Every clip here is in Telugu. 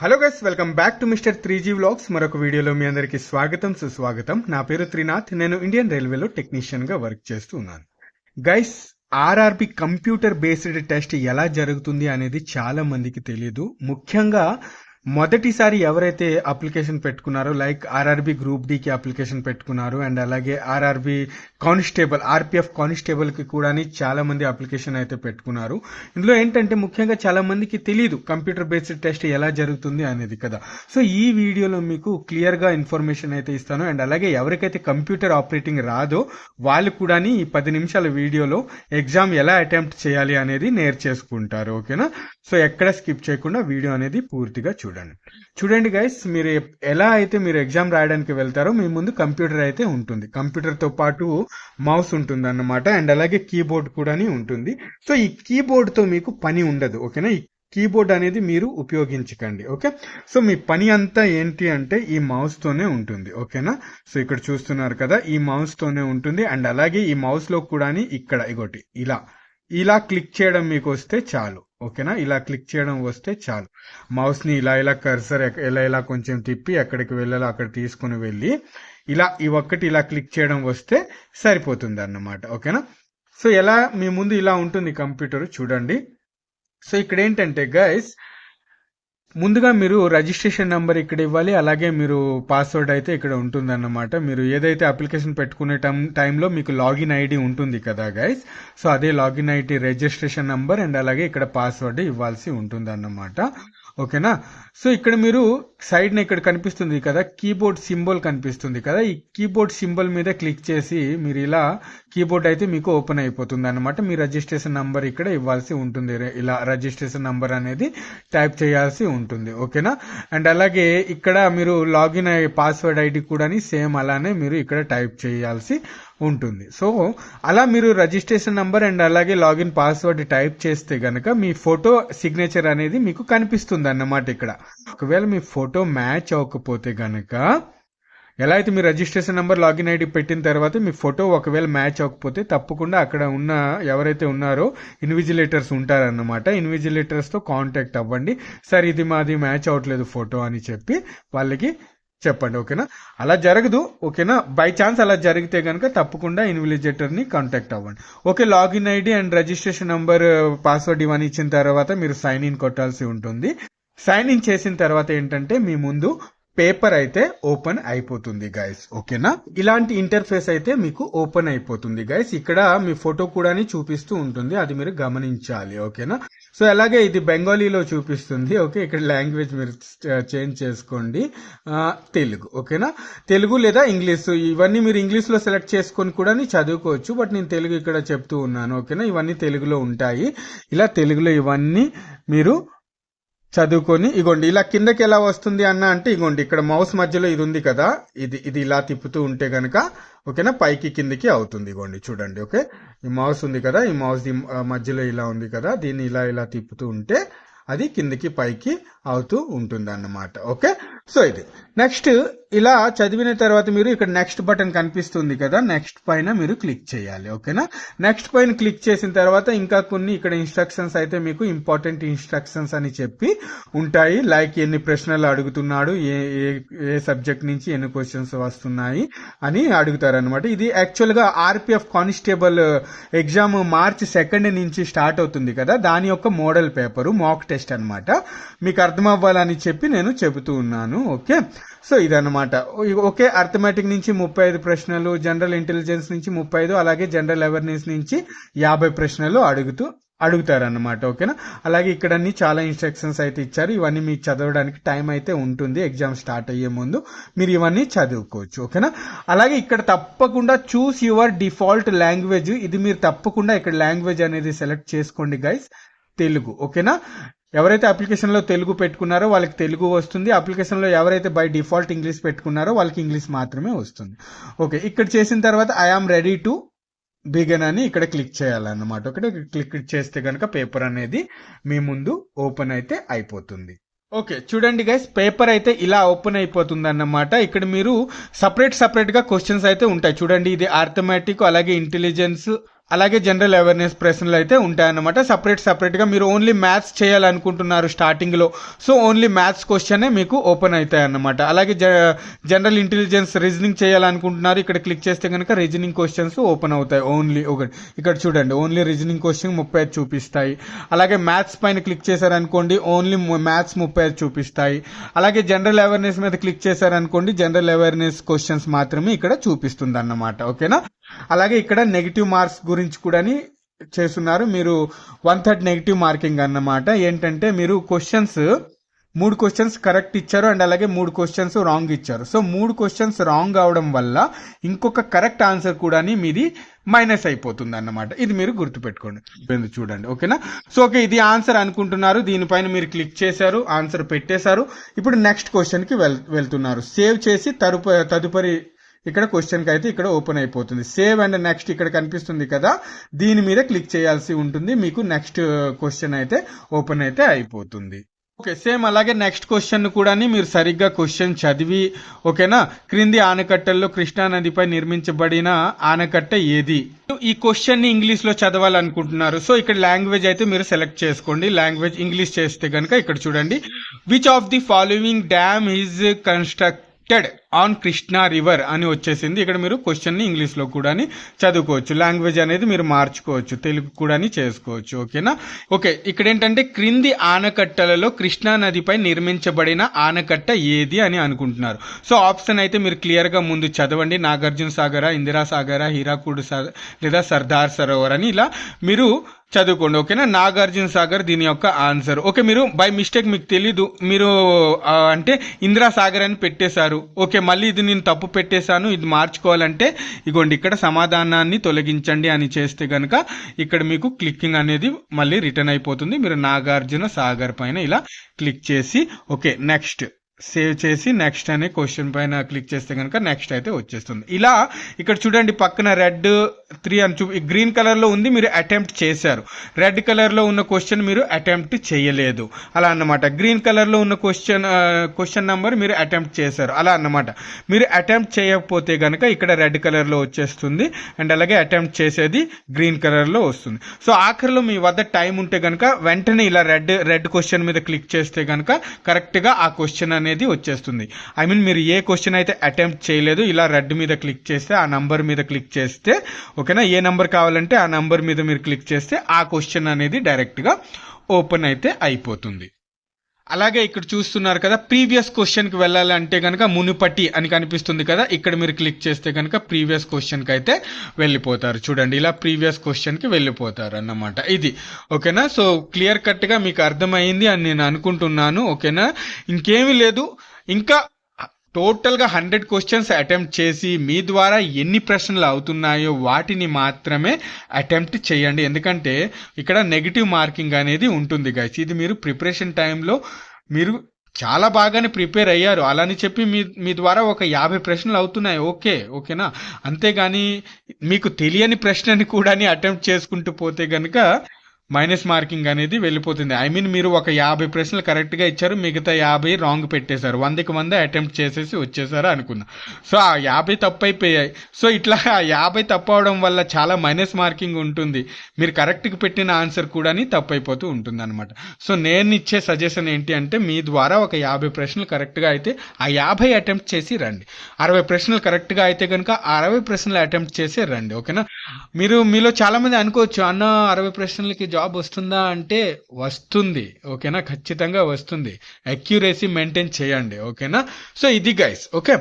Hello guys welcome back to mister three G vlogs మరొక వీడియోలో మీ అందరికీ స్వాగతం సుస్వాగతం. నా పేరు త్రినాథ్. నేను ఇండియన్ రైల్వేలో టెక్నీషియన్గా వర్క్ చేస్తూ ఉన్నాను guys RRB computer based test ఎలా జరుగుతుంది అనేది చాలా మందికి తెలియదు ముఖ్యంగా మొదటిసారి ఎవరైతే అప్లికేషన్ పెట్టుకున్నారో లైక్ ఆర్ఆర్బి గ్రూప్ డికి అప్లికేషన్ పెట్టుకున్నారు అండ్ అలాగే ఆర్ఆర్బి కానిస్టేబుల్ ఆర్పిఎఫ్ కానిస్టేబుల్కి కూడా చాలా మంది అప్లికేషన్ అయితే పెట్టుకున్నారు. ఇందులో ఏంటంటే ముఖ్యంగా చాలా మందికి తెలియదు కంప్యూటర్ బేస్డ్ టెస్ట్ ఎలా జరుగుతుంది అనేది కదా. సో ఈ వీడియోలో మీకు క్లియర్గా ఇన్ఫర్మేషన్ అయితే ఇస్తాను. అండ్ అలాగే ఎవరికైతే కంప్యూటర్ ఆపరేటింగ్ రాదో వాళ్ళు కూడా ఈ పది నిమిషాల వీడియోలో ఎగ్జామ్ ఎలా అటెంప్ట్ చేయాలి అనేది నేర్చేసుకుంటారు ఓకేనా? సో ఎక్కడ స్కిప్ చేయకుండా వీడియో అనేది పూర్తిగా చూడండి. చూడండి. గైస్ మీరు ఎలా అయితే మీరు ఎగ్జామ్ రాయడానికి వెళ్తారో మీ ముందు కంప్యూటర్ అయితే ఉంటుంది. కంప్యూటర్తో పాటు మౌస్ ఉంటుంది అన్నమాట అండ్ అలాగే కీబోర్డ్ కూడా ఉంటుంది. సో ఈ కీబోర్డ్తో మీకు పని ఉండదు ఓకేనా? ఈ కీబోర్డ్ అనేది మీరు ఉపయోగించకండి ఓకే? సో మీ పని అంతా ఏంటి అంటే ఈ మౌస్ తోనే ఉంటుంది ఓకేనా? సో ఇక్కడ చూస్తున్నారు కదా ఈ మౌస్ తోనే ఉంటుంది అండ్ అలాగే ఈ మౌస్లో కూడా ఇక్కడ ఇగోటి ఇలా ఇలా క్లిక్ చేయడం మీకు వస్తే చాలు. ఓకేనా? ఇలా క్లిక్ చేయడం వస్తే చాలు. మౌస్ని ఇలా ఇలా కర్సర్ ఎలా ఇలా కొంచెం తిప్పి ఎక్కడికి వెళ్ళాలో అక్కడ తీసుకుని వెళ్ళి ఇలా ఈ ఒక్కటి ఇలా క్లిక్ చేయడం వస్తే సరిపోతుంది అన్నమాట ఓకేనా? సో ఎలా మీ ముందు ఇలా ఉంటుంది కంప్యూటర్ చూడండి. సో ఇక్కడ ఏంటంటే గైస్ ముందుగా మీరు రిజిస్ట్రేషన్ నెంబర్ ఇక్కడ ఇవ్వాలి అలాగే మీరు పాస్వర్డ్ అయితే ఇక్కడ ఉంటుంది అన్నమాట మీరు ఏదైతే అప్లికేషన్ పెట్టుకునే టైం టైంలో మీకు లాగిన్ ఐడి ఉంటుంది కదా గైస్ సో అదే login ID registration number and అలాగే ఇక్కడ పాస్వర్డ్ ఇవ్వాల్సి ఉంటుంది అన్నమాట ఓకేనా? సో ఇక్కడ మీరు సైడ్న ఇక్కడ కనిపిస్తుంది కదా కీబోర్డ్ సింబల్ కనిపిస్తుంది కదా ఈ కీబోర్డ్ సింబల్ మీద క్లిక్ చేసి మీరు ఇలా కీబోర్డ్ అయితే మీకు ఓపెన్ అయిపోతుంది అనమాట మీ రిజిస్ట్రేషన్ నంబర్ ఇక్కడ ఇవ్వాల్సి ఉంటుంది. ఇలా రిజిస్ట్రేషన్ నంబర్ అనేది టైప్ చేయాల్సి ఉంటుంది. ఓకేనా? అండ్ అలాగే ఇక్కడ మీరు లాగిన్ అయ్యే పాస్వర్డ్ ఐడి కూడా సేమ్ అలానే మీరు ఇక్కడ టైప్ చేయాల్సి ఉంటుంది. సో అలా మీరు రిజిస్ట్రేషన్ నంబర్ అండ్ అలాగే లాగిన్ పాస్వర్డ్ టైప్ చేస్తే గనక మీ ఫోటో సిగ్నేచర్ అనేది మీకు కనిపిస్తుంది అన్నమాట ఇక్కడ. ఒకవేళ మీ ఫోటో మ్యాచ్ అవ్వకపోతే గనక ఎలా అయితే మీ రిజిస్ట్రేషన్ నెంబర్ లాగిన్ ఐడి పెట్టిన తర్వాత మీ ఫోటో ఒకవేళ మ్యాచ్ అవ్వకపోతే తప్పకుండా అక్కడ ఉన్న ఎవరైతే ఉన్నారో ఇన్విజిలేటర్స్ ఉంటారన్నమాట. ఇన్విజిలేటర్స్తో కాంటాక్ట్ అవ్వండి. సార్ ఇది మాది మ్యాచ్ అవ్వట్లేదు ఫోటో అని చెప్పి వాళ్ళకి చెప్పండి ఓకేనా? అలా జరగదు ఓకేనా? బై ఛాన్స్ అలా జరిగితే కనుక తప్పకుండా ఇన్విలిజేటర్ని కాంటాక్ట్ అవ్వండి. Okay login ID and registration number password ఇవన్నీ ఇచ్చిన తర్వాత మీరు సైన్ ఇన్ కొట్టాల్సి ఉంటుంది. సైన్ ఇన్ చేసిన తర్వాత ఏంటంటే మీ ముందు పేపర్ అయితే ఓపెన్ అయిపోతుంది గైస్ ఓకేనా? ఇలాంటి ఇంటర్ఫేస్ అయితే మీకు ఓపెన్ అయిపోతుంది గైస్ ఇక్కడ మీ ఫోటో కూడా చూపిస్తూ ఉంటుంది అది మీరు గమనించాలి ఓకేనా? సో అలాగే ఇది బెంగాలీలో చూపిస్తుంది ఓకే? ఇక్కడ లాంగ్వేజ్ మీరు చేంజ్ చేసుకోండి. తెలుగు ఓకేనా? తెలుగు లేదా ఇంగ్లీష్ ఇవన్నీ మీరు ఇంగ్లీష్లో సెలెక్ట్ చేసుకొని కూడా చదువుకోవచ్చు బట్ నేను తెలుగు ఇక్కడ చెప్తూ ఉన్నాను ఓకేనా? ఇవన్నీ తెలుగులో ఉంటాయి. ఇలా తెలుగులో ఇవన్నీ మీరు చదువుకొని ఇగోండి ఇలా కిందకి ఎలా వస్తుంది అన్న అంటే ఇగోండి ఇక్కడ మౌస్ మధ్యలో ఇది ఉంది కదా ఇది ఇది ఇలా తిప్పుతూ ఉంటే గనక ఓకేనా పైకి కిందకి అవుతుంది ఇగోండి చూడండి ఓకే. ఈ మౌస్ ఉంది కదా ఈ మౌస్ ది మధ్యలో ఇలా ఉంది కదా దీన్ని ఇలా ఇలా తిప్పుతూ ఉంటే అది కిందకి పైకి అవుతూ ఉంటుంది అన్నమాట ఓకే? సో ఇది. నెక్స్ట్ ఇలా చదివిన తర్వాత మీరు ఇక్కడ నెక్స్ట్ బటన్ కనిపిస్తుంది కదా నెక్స్ట్ పైన మీరు క్లిక్ చేయాలి. ఓకేనా? నెక్స్ట్ పైన క్లిక్ చేసిన తర్వాత ఇంకా కొన్ని ఇక్కడ ఇన్స్ట్రక్షన్స్ అయితే మీకు ఇంపార్టెంట్ ఇన్స్ట్రక్షన్స్ అని చెప్పి ఉంటాయి. లైక్ ఎన్ని ప్రశ్నలు అడుగుతున్నాడు ఏ ఏ ఏ సబ్జెక్ట్ నుంచి ఎన్ని క్వశ్చన్స్ వస్తున్నాయి అని అడుగుతారనమాట ఇది యాక్చువల్గా RPF constable exam March second నుంచి స్టార్ట్ అవుతుంది కదా దాని యొక్క మోడల్ పేపరు మాక్ టెస్ట్ అన్నమాట. మీకు అర్థం అవ్వాలని చెప్పి నేను చెబుతూ ఉన్నాను ఓకే? సో ఇదన్నమాట. ఓకే అర్థమెటిక్ నుంచి ముప్పై ఐదు ప్రశ్నలు జనరల్ ఇంటెలిజెన్స్ నుంచి ముప్పై ఐదు అలాగే జనరల్ అవేర్నెస్ నుంచి యాభై ప్రశ్నలు అడుగుతూ అడుగుతారన్నమాట ఓకేనా? అలాగే ఇక్కడ అన్ని చాలా ఇన్స్ట్రక్షన్స్ అయితే ఇచ్చారు. ఇవన్నీ మీకు చదవడానికి టైం అయితే ఉంటుంది. ఎగ్జామ్ స్టార్ట్ అయ్యే ముందు మీరు ఇవన్నీ చదువుకోవచ్చు ఓకేనా? అలాగే ఇక్కడ తప్పకుండా చూస్ యువర్ డిఫాల్ట్ లాంగ్వేజ్. ఇది మీరు తప్పకుండా ఇక్కడ లాంగ్వేజ్ అనేది సెలెక్ట్ చేసుకోండి గైస్. తెలుగు ఓకేనా? ఎవరైతే అప్లికేషన్లో తెలుగు పెట్టుకున్నారో వాళ్ళకి తెలుగు వస్తుంది. అప్లికేషన్లో ఎవరైతే బై డిఫాల్ట్ ఇంగ్లీష్ పెట్టుకున్నారో వాళ్ళకి ఇంగ్లీష్ మాత్రమే వస్తుంది. ఓకే ఇక్కడ చేసిన తర్వాత I am ready to begin అని ఇక్కడ క్లిక్ చేయాలన్నమాట. ఒకటి క్లిక్ చేస్తే కనుక పేపర్ అనేది మీ ముందు ఓపెన్ అయితే అయిపోతుంది. ఓకే చూడండి గైస్ పేపర్ అయితే ఇలా ఓపెన్ అయిపోతుంది అన్నమాట ఇక్కడ మీరు సపరేట్ సపరేట్గా క్వశ్చన్స్ అయితే ఉంటాయి. చూడండి ఇది ఆర్థమెటిక్ అలాగే ఇంటెలిజెన్స్ అలాగే జనరల్ అవేర్నెస్ ప్రశ్నలు అయితే ఉంటాయన్నమాట. సపరేట్ సపరేట్గా మీరు ఓన్లీ మ్యాథ్స్ చేయాలనుకుంటున్నారు స్టార్టింగ్లో సో ఓన్లీ మ్యాథ్స్ క్వశ్చనే మీకు ఓపెన్ అవుతాయి అన్నమాట అలాగే జనరల్ ఇంటెలిజెన్స్ రీజనింగ్ చేయాలనుకుంటున్నారు ఇక్కడ క్లిక్ చేస్తే కనుక రీజనింగ్ క్వశ్చన్స్ ఓపెన్ అవుతాయి. ఓన్లీ ఒకటి. ఇక్కడ చూడండి ఓన్లీ రీజనింగ్ క్వశ్చన్ ముప్పై ఐదు చూపిస్తాయి. అలాగే మ్యాథ్స్ పైన క్లిక్ చేశారనుకోండి ఓన్లీ మ్యాథ్స్ ముప్పై ఐదు చూపిస్తాయి. అలాగే జనరల్ అవేర్నెస్ మీద క్లిక్ చేశారనుకోండి జనరల్ అవేర్నెస్ క్వశ్చన్స్ మాత్రమే ఇక్కడ చూపిస్తుంది అన్నమాట ఓకేనా అలాగే ఇక్కడ నెగిటివ్ మార్క్స్ గురించి కూడా చేస్తున్నారు. మీరు వన్ థర్డ్ నెగిటివ్ మార్కింగ్ అన్నమాట. ఏంటంటే మీరు క్వశ్చన్స్ మూడు క్వశ్చన్స్ కరెక్ట్ ఇచ్చారు అండ్ అలాగే మూడు క్వశ్చన్స్ రాంగ్ ఇచ్చారు. సో మూడు క్వశ్చన్స్ రాంగ్ అవడం వల్ల ఇంకొక కరెక్ట్ ఆన్సర్ కూడా మీది మైనస్ అయిపోతుంది అన్నమాట ఇది మీరు గుర్తుపెట్టుకోండి. ఇది చూడండి. ఓకేనా? సో ఓకే ఇది ఆన్సర్ అనుకుంటున్నారు. దీనిపైన మీరు క్లిక్ చేశారు ఆన్సర్ పెట్టేశారు. ఇప్పుడు నెక్స్ట్ క్వశ్చన్కి వెల్ వెళ్తున్నారు. సేవ్ చేసి తరుపు తదుపరి ఇక్కడ క్వశ్చన్కి అయితే ఇక్కడ ఓపెన్ అయిపోతుంది. సేవ్ అండ్ నెక్స్ట్ ఇక్కడ కనిపిస్తుంది కదా. దీని మీద క్లిక్ చేయాల్సి ఉంటుంది. మీకు నెక్స్ట్ క్వశ్చన్ uh, అయితే ఓపెన్ అయితే అయిపోతుంది. ఓకే సేమ్ అలాగే నెక్స్ట్ క్వశ్చన్ కూడా మీరు సరిగ్గా క్వశ్చన్ చదివి ఓకేనా క్రింది ఆనకట్టల్లో కృష్ణా నదిపై నిర్మించబడిన ఆనకట్ట ఏది? ఈ క్వశ్చన్ని ఇంగ్లీష్లో చదవాలనుకుంటున్నారు. సో ఇక్కడ లాంగ్వేజ్ అయితే మీరు సెలెక్ట్ చేసుకోండి. లాంగ్వేజ్ ఇంగ్లీష్ చేస్తే కనుక ఇక్కడ చూడండి. Which of the following dam is constructed on Krishna river అని వచ్చేసింది. ఇక్కడ మీరు క్వశ్చన్ని ఇంగ్లీష్లో కూడా చదువుకోవచ్చు. లాంగ్వేజ్ అనేది మీరు మార్చుకోవచ్చు. తెలుగు కూడా చేసుకోవచ్చు. ఓకేనా ఓకే ఇక్కడ ఏంటంటే క్రింది ఆనకట్టలలో కృష్ణా నదిపై నిర్మించబడిన ఆనకట్ట ఏది అని అనుకుంటున్నారు. సో ఆప్షన్ అయితే మీరు క్లియర్గా ముందు చదవండి. నాగార్జున సాగర ఇందిరా సాగర హీరాకుడు సా- లేదా సర్దార్ సరోవర్ అని. ఇలా మీరు చదువుకోండి ఓకేనా? నాగార్జున సాగర్ దీని యొక్క ఆన్సర్. ఓకే మీరు బై మిస్టేక్ మీకు తెలీదు. మీరు అంటే ఇందిరా సాగర్ అని పెట్టేశారు. ఓకే మళ్ళీ ఇది నేను తప్పు పెట్టేశాను. ఇది మార్చుకోవాలంటే ఇగోండి ఇక్కడ సమాధానాన్ని తొలగించండి అని చేస్తే కనుక ఇక్కడ మీకు క్లిక్కింగ్ అనేది మళ్ళీ రిటర్న్ అయిపోతుంది. మీరు నాగార్జున సాగర్ పైన ఇలా క్లిక్ చేసి ఓకే నెక్స్ట్. సేవ్ చేసి నెక్స్ట్ అనే క్వశ్చన్ పైన క్లిక్ చేస్తే కనుక నెక్స్ట్ అయితే వచ్చేస్తుంది. ఇలా ఇక్కడ చూడండి పక్కన రెడ్ త్రీ అని చూ గ్రీన్ కలర్లో ఉంది మీరు అటెంప్ట్ చేశారు. రెడ్ కలర్లో ఉన్న క్వశ్చన్ మీరు అటెంప్ట్ చేయలేదు. అలా అన్నమాట. గ్రీన్ కలర్లో ఉన్న క్వశ్చన్ క్వశ్చన్ నెంబర్ మీరు అటెంప్ట్ చేశారు. అలా అన్నమాట. మీరు అటెంప్ట్ చేయకపోతే కనుక ఇక్కడ రెడ్ కలర్లో వచ్చేస్తుంది అండ్ అలాగే అటెంప్ట్ చేసేది గ్రీన్ కలర్లో వస్తుంది. సో ఆఖరిలో మీ వద్ద టైం ఉంటే కనుక వెంటనే ఇలా రెడ్ రెడ్ క్వశ్చన్ మీద క్లిక్ చేస్తే కనుక కరెక్ట్గా ఆ క్వశ్చన్ అనేది వచ్చేస్తుంది. ఐ మీన్ మీరు ఏ క్వశ్చన్ అయితే అటెంప్ట్ చేయలేదు ఇలా రెడ్ మీద క్లిక్ చేస్తే ఆ నంబర్ మీద క్లిక్ చేస్తే ఓకేనా ఏ నంబర్ కావాలంటే ఆ నంబర్ మీద మీరు క్లిక్ చేస్తే ఆ క్వశ్చన్ అనేది డైరెక్ట్గా ఓపెన్ అయితే అయిపోతుంది. అలాగే ఇక్కడ చూస్తున్నారు కదా ప్రీవియస్ క్వశ్చన్కి వెళ్ళాలంటే కనుక మునుపటి అని కనిపిస్తుంది కదా ఇక్కడ మీరు క్లిక్ చేస్తే కనుక ప్రీవియస్ క్వశ్చన్కి అయితే వెళ్ళిపోతారు. చూడండి ఇలా ప్రీవియస్ క్వశ్చన్కి వెళ్ళిపోతారు అన్నమాట. ఇది ఓకేనా? సో క్లియర్ కట్గా మీకు అర్థమైంది అని నేను అనుకుంటున్నాను ఓకేనా? ఇంకేమీ లేదు. ఇంకా టోటల్గా హండ్రెడ్ క్వశ్చన్స్ అటెంప్ట్ చేసి మీ ద్వారా ఎన్ని ప్రశ్నలు అవుతున్నాయో వాటిని మాత్రమే అటెంప్ట్ చేయండి. ఎందుకంటే ఇక్కడ నెగిటివ్ మార్కింగ్ అనేది ఉంటుంది గైస్ ఇది మీరు ప్రిపరేషన్ టైంలో మీరు చాలా బాగానే ప్రిపేర్ అయ్యారు. అలాని చెప్పి మీ మీ ద్వారా ఒక యాభై ప్రశ్నలు అవుతున్నాయి. ఓకే ఓకేనా? అంతేగాని మీకు తెలియని ప్రశ్నని కూడా అటెంప్ట్ చేసుకుంటూ పోతే కనుక మైనస్ మార్కింగ్ అనేది వెళ్ళిపోతుంది. ఐ మీన్ మీరు ఒక యాభై ప్రశ్నలు కరెక్ట్గా ఇచ్చారు మిగతా యాభై రాంగ్ పెట్టేశారు. వందకి వంద అటెంప్ట్ చేసేసి వచ్చేసారు అనుకుందాం సో ఆ యాభై తప్పు అయిపోయాయి సో ఇట్లా ఆ యాభై తప్పు అవడం వల్ల చాలా మైనస్ మార్కింగ్ ఉంటుంది. మీరు కరెక్ట్గా పెట్టిన ఆన్సర్ కూడా తప్పు అయిపోతూ ఉంటుంది అనమాట సో నేను ఇచ్చే సజెషన్ ఏంటి అంటే మీ ద్వారా ఒక యాభై ప్రశ్నలు కరెక్ట్గా అయితే ఆ యాభై అటెంప్ట్ చేసి రండి. అరవై ప్రశ్నలు కరెక్ట్గా అయితే కనుక అరవై ప్రశ్నలు అటెంప్ట్ చేసి రండి. ఓకేనా? మీరు మీలో చాలామంది అనుకోవచ్చు అన్న అరవై ప్రశ్నలకి జాబ్ వస్తుందా అంటే వస్తుంది ఓకేనా? ఖచ్చితంగా వస్తుంది. అక్యురసీ మెయింటైన్ చేయండి ఓకేనా? సో ఇది guys okay?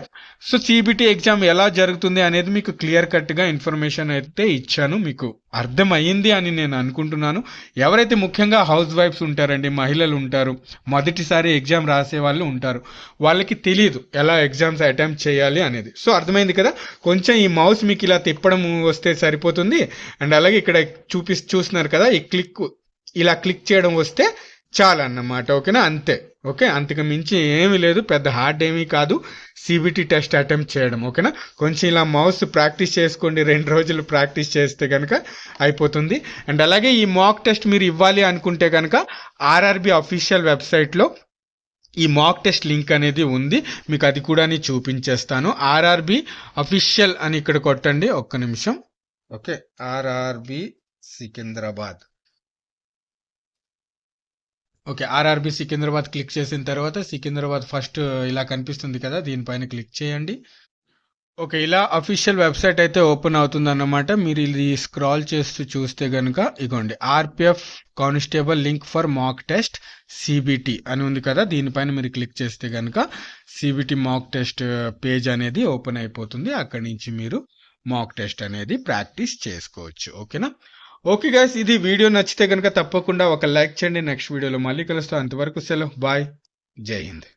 So CBT exam ఎలా జరుగుతుంది అనేది మీకు క్లియర్ కట్గా ఇన్ఫర్మేషన్ అయితే ఇచ్చాను మీకు. అర్థమయ్యింది అని నేను అనుకుంటున్నాను. ఎవరైతే ముఖ్యంగా హౌస్ వైఫ్స్ ఉంటారండి మహిళలు ఉంటారు మొదటిసారి ఎగ్జామ్ రాసే వాళ్ళు ఉంటారు. వాళ్ళకి తెలియదు ఎలా ఎగ్జామ్స్ అటెంప్ట్ చేయాలి అనేది. సో అర్థమైంది కదా? కొంచెం ఈ మౌస్ మీకు ఇలా తిప్పడం వస్తే సరిపోతుంది. అండ్ అలాగే ఇక్కడ చూపి చూస్తున్నారు కదా? ఈ క్లిక్ ఇలా క్లిక్ చేయడం వస్తే చాలు అన్నమాట ఓకేనా? అంతే ఓకే? అంతకు మించి ఏమీ లేదు పెద్ద హార్డ్ ఏమీ కాదు. సిబిటీ టెస్ట్ అటెంప్ట్ చేయడం ఓకేనా? కొంచెం ఇలా మౌస్ ప్రాక్టీస్ చేసుకోండి రెండు రోజులు ప్రాక్టీస్ చేస్తే కనుక అయిపోతుంది. అండ్ అలాగే ఈ మాక్ టెస్ట్ మీరు ఇవ్వాలి అనుకుంటే కనుక ఆర్ఆర్బి అఫీషియల్ వెబ్సైట్లో ఈ మాక్ టెస్ట్ లింక్ అనేది ఉంది. మీకు అది కూడా చూపించేస్తాను. ఆర్ఆర్బి అఫీషియల్ అని ఇక్కడ కొట్టండి ఒక్క నిమిషం. Okay RRB Secunderabad. Okay RRB Secunderabad click చేసిన తర్వాత సికింద్రాబాద్ ఫస్ట్ uh, ఇలా కనిపిస్తుంది కదా దీనిపైన క్లిక్ చేయండి. ఓకే ఇలా అఫీషియల్ వెబ్సైట్ అయితే ఓపెన్ అవుతుంది అన్నమాట మీరు ఇది స్క్రాల్ చేస్తూ చూస్తే కనుక ఇగోండి RPF constable link for mock test CBT అని ఉంది కదా దీనిపైన మీరు క్లిక్ చేస్తే కనుక CBT mock test uh, page అనేది ఓపెన్ అయిపోతుంది. అక్కడి నుంచి మీరు మాక్ టెస్ట్ అనేది ప్రాక్టీస్ చేసుకోవచ్చు. ఓకేనా? ఓకే గాయస్ ఇది వీడియో నచ్చితే కనుక తప్పకుండా ఒక లైక్ చేయండి. నెక్స్ట్ వీడియోలో మళ్ళీ కలుస్తాం. అంతవరకు సెలవు. బాయ్ జై హింద్.